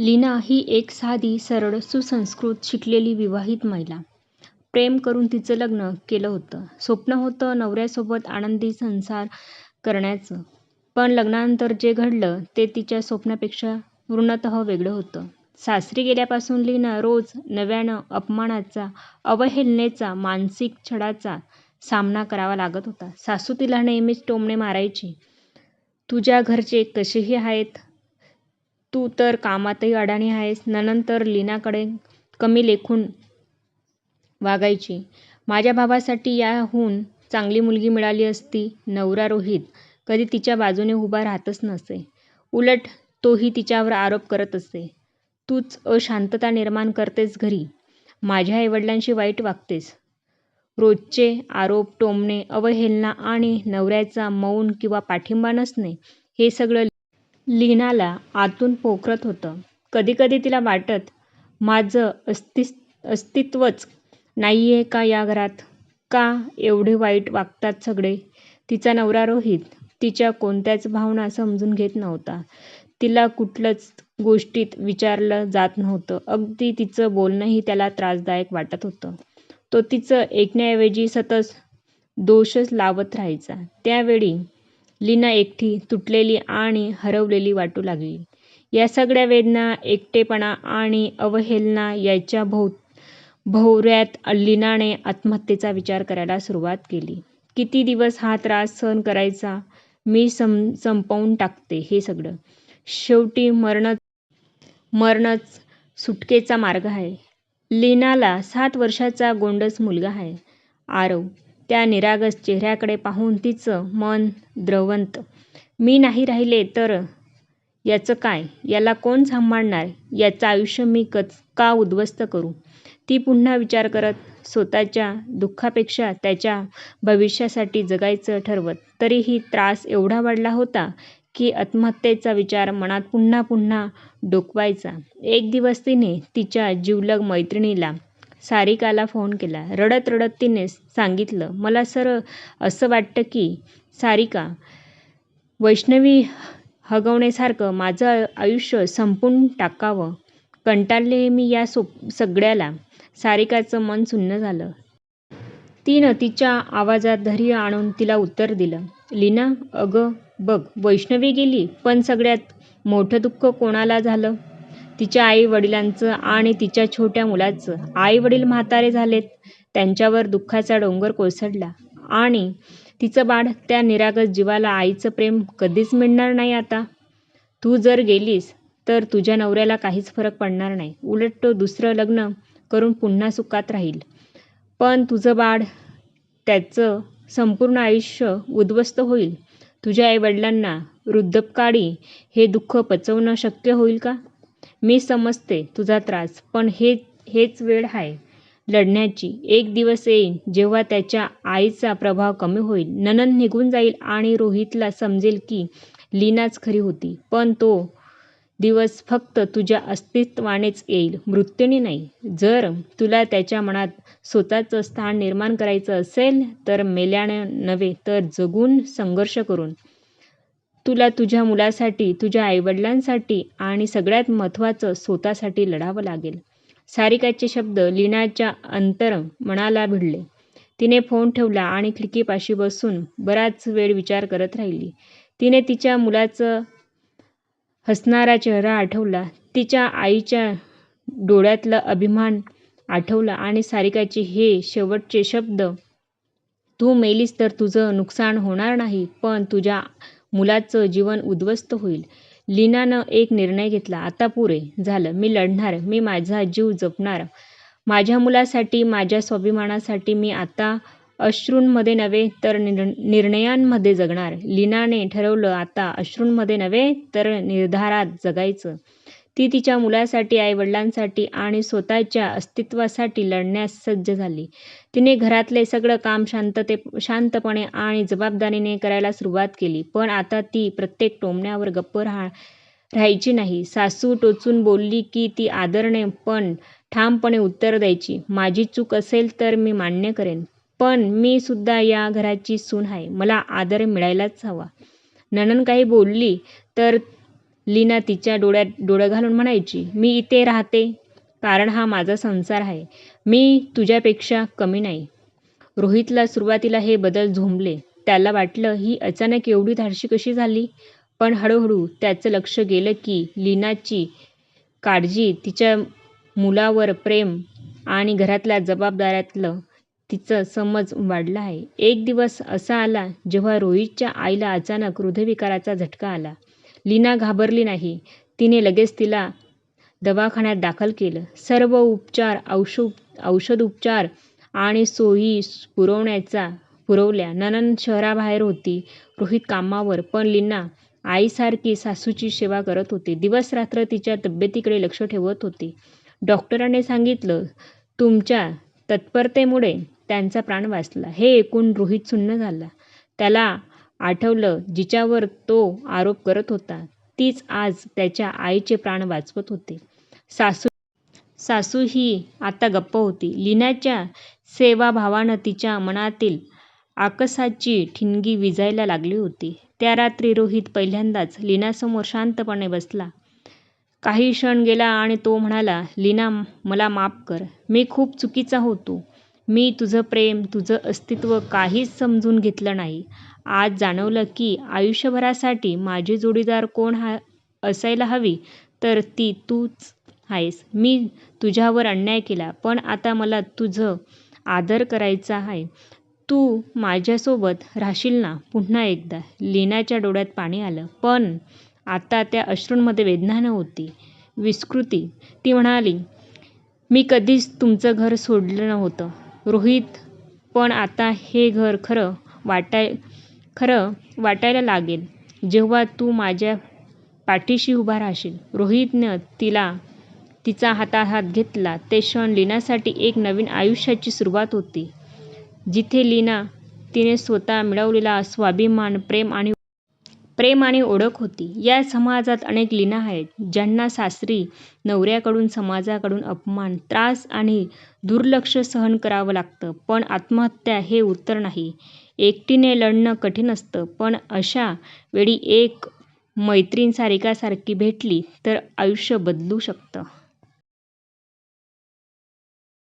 लीना ही एक साधी, सरळ, सुसंस्कृत, शिकलेली विवाहित महिला. प्रेम करून तिचं लग्न केलं होतं. स्वप्न होतं नवऱ्यासोबत आनंदी संसार करण्याचं. पण लग्नानंतर जे घडलं ते तिच्या स्वप्नापेक्षा पूर्णतः वेगळं होतं. सासरी गेल्यापासून लीना रोज नव्यानं अपमानाचा, अवहेलनेचा, मानसिक छळाचा सामना करावा लागत होता. सासू तिला नेहमीच टोमणे मारायची. तुझ्या घरचे कसेही आहेत. तू तर कामातही अडाणी आहेस. नणंद तर लीनाकडे कमी लेखून वागायची. माझ्या भावासाठी याहून चांगली मुलगी मिळाली असती. नवरा रोहित कधी तिच्या बाजूने उभा राहतच नसे. उलट तोही तिच्यावर आरोप करत असे. तूच अशांतता निर्माण करतेस घरी. माझ्या आईवडिलांशी वाईट वागतेस. रोजचे आरोप, टोमणे, अवहेलना आणि नवऱ्याचा मौन किंवा पाठिंबा नसणे हे सगळं लीनाला आतून पोखरत होतं. कधीकधी तिला वाटत माझं अस्तित्वच नाहीये का या घरात? का एवढे वाईट वागतात सगळे? तिचा नवरा रोहित तिच्या कोणत्याच भावना समजून घेत नव्हता. तिला कुठलंच गोष्टीत विचारलं जात नव्हतं. अगदी तिचं बोलणंही त्याला त्रासदायक वाटत होतं. तो तिचं ऐकण्याऐवजी सतत दोषच लावत राहायचा. त्यावेळी लीना एकटी, तुटलेली आणि हरवलेली वाटू लागली. या सगळ्या वेदना, एकटेपणा आणि अवहेलना यांच्या भोवऱ्यात लीनाने आत्महत्येचा विचार करायला सुरुवात केली. किती दिवस हा त्रास सहन करायचा? मी संपवून टाकते हे सगळं. शेवटी मरणच सुटकेचा मार्ग आहे. लीनाला सात वर्षांचा गोंडस मुलगा आहे, आरव. त्या निरागस चेहऱ्याकडे पाहून तिचं मन द्रवंत मी नाही राहिले तर याचं काय? याला कोण सांभाळणार? याचं आयुष्य मी का उद्ध्वस्त करू? ती पुन्हा विचार करत. स्वतःच्या दुःखापेक्षा त्याच्या भविष्यासाठी जगायचं ठरवत. तरीही त्रास एवढा वाढला होता की आत्महत्येचा विचार मनात पुन्हा पुन्हा डोकावायचा. एक दिवस तिने तिच्या जिवलग मैत्रिणीला सारिकाला फोन केला. रडत रडत तिने सांगितलं मला सर असं वाटतं की सारिका, वैष्णवी हगवण्यासारखं माझं आयुष्य संपवून टाकावं. कंटाळलेय मी या सगळ्याला. सारिकाचं मन सुन्न झालं. तिनं तिच्या आवाजात धैर्य आणून तिला उत्तर दिलं. लीना, अगं बघ वैष्णवी गेली पण सगळ्यात मोठं दुःख कोणाला झालं? तिच्या आई वडिलांचं आणि तिच्या छोट्या मुलाचं. आई वडील म्हातारे झालेत. त्यांच्यावर दुःखाचा डोंगर कोसळला. आणि तिचं बाळ, त्या निरागस जीवाला आईचं प्रेम कधीच मिळणार नाही आता. तू जर गेलीस तर तुझ्या नवऱ्याला काहीच फरक पडणार नाही. उलट तो दुसरं लग्न करून पुन्हा सुखात राहील. पण तुझं बाळ, त्याचं संपूर्ण आयुष्य उद्ध्वस्त होईल. तुझ्या आई वडिलांना वृद्धापकाळी हे दुःख पचवणं शक्य होईल का? मी समजते तुझा त्रास. पण हे हेच वेळ आहे लढण्याची. एक दिवस येईल जेव्हा त्याच्या आईचा प्रभाव कमी होईल. नणंद निघून जाईल आणि रोहितला समजेल की लीनाच खरी होती. पण तो दिवस फक्त तुझ्या अस्तित्वानेच येईल, मृत्यूने नाही. जर तुला त्याच्या मनात स्वतःचं स्थान निर्माण करायचं असेल तर मेल्यानं नव्हे तर जगून, संघर्ष करून. तुला तुझ्या मुलासाठी, तुझ्या आईवडिलांसाठी आणि सगळ्यात महत्त्वाचं स्वतःसाठी लढावं लागेल. सारिकाचे शब्द लीनाच्या अंतर्मनाला भिडले. तिने फोन ठेवला आणि खिडकीपाशी बसून बराच वेळ विचार करत राहिली. तिने तिच्या मुलाचा हसणारा चेहरा आठवला. तिच्या आईच्या डोळ्यातला अभिमान आठवला आणि सारिकाचे हे शेवटचे शब्द तू मेलीस तर तुझं नुकसान होणार नाही, पण तुझ्या मुलाचं जीवन उद्ध्वस्त होईल. लीनानं एक निर्णय घेतला. आता पुरे झालं. मी लढणार. मी माझा जीव जपणार. माझ्या मुलासाठी, माझ्या स्वाभिमानासाठी. मी आता अश्रूंमध्ये नव्हे तर निर्णयांमध्ये जगणार. लीनाने ठरवलं आता अश्रूंमध्ये नव्हे तर निर्धारात जगायचं. ती तिच्या मुलासाठी, आईवडिलांसाठी आणि स्वतःच्या अस्तित्वासाठी लढण्यास सज्ज झाली. तिने घरातले सगळं काम शांतपणे आणि जबाबदारीने करायला सुरुवात केली. पण आता ती प्रत्येक टोमण्यावर गप्प राहायची नाही. सासू टोचून बोलली की ती आदराने पण ठामपणे उत्तर द्यायची. माझी चूक असेल तर मी मान्य करेन. पण मी सुद्धा या घराची सून आहे. मला आदर मिळायलाच हवा. नणंद काही बोलली तर लीना तिच्या डोळ्यात डोळं घालून म्हणायची. मी इथे राहते कारण हा माझा संसार आहे. मी तुझ्यापेक्षा कमी नाही. रोहितला सुरुवातीला हे बदल झोंबले. त्याला वाटलं ही अचानक एवढी धाडशी कशी झाली? पण हळूहळू त्याचं लक्ष गेलं की लीनाची काळजी, तिच्या मुलावर प्रेम आणि घरातल्या जबाबदाऱ्यातलं तिचा समज वाढला आहे. एक दिवस असा आला जेव्हा रोहितच्या आईला अचानक हृदयविकाराचा झटका आला. लीना घाबरली नाही. तिने लगेच तिला दवाखान्यात दाखल केलं. सर्व उपचार, औषधोपचार आणि सोयी पुरवल्या. नणंद शहराबाहेर होती, रोहित कामावर. पण लीना आईसारखी सासूची सेवा करत होती. दिवस-रात्र तिच्या तब्येतीकडे लक्ष ठेवत होती. डॉक्टरांनी सांगितलं, तुमच्या तत्परतेमुळे त्यांचा प्राण वाचला. हे ऐकून रोहित सुन्न झाला. त्याला आठवलं जिच्यावर तो आरोप करत होता, तीच आज त्याच्या आईचे प्राण वाचवत होती. सासूही आता गप्प होती. लीनाच्या सेवाभावानं तिच्या मनातील आकसाची ठिणगी विझायला लागली होती. त्या रात्री रोहित पहिल्यांदाच लीनासमोर शांतपणे बसला. काही क्षण गेला आणि तो म्हणाला, लीना मला माफ कर. मी खूप चुकीचा होतो. मी तुझं प्रेम, तुझं अस्तित्व काहीच समजून घेतलं नाही. आज जाणवलं की आयुष्यभरासाठी माझी जोडीदार कोण असायला हवी तर ती तूच आहेस. मी तुझ्यावर अन्याय केला, पण आता मला तुझं आदर करायचा आहे. तू माझ्यासोबत राहशील ना? पुन्हा एकदा लीनाच्या डोळ्यात पाणी आलं. पण आता त्या अश्रूंमध्ये वेदना नव्हती, विस्मृती. ती म्हणाली, मी कधीच तुमचं घर सोडलं नव्हतं, रोहित. पण आता हे घर खरं वाटायला खरं वाटायला लागेल जेव्हा तू माझ्या पाठीशी उभा राहशील. रोहितनं तिला तिचा हातात हात घेतला. ते क्षण लीनासाठी एक नवीन आयुष्याची सुरुवात होती. जिथे तिने स्वतः मिळवलेला स्वाभिमान, प्रेम आणि ओळख होती. या समाजात अनेक लीना आहेत, ज्यांना सासरी नवऱ्याकडून, समाजाकडून अपमान, त्रास आणि दुर्लक्ष सहन करावं लागतं. पण आत्महत्या हे उत्तर नाही. एकटीने लढणं कठीण असतं. पण अशा वेळी एक मैत्रीण सारिकासारखी भेटली तर आयुष्य बदलू शकतं.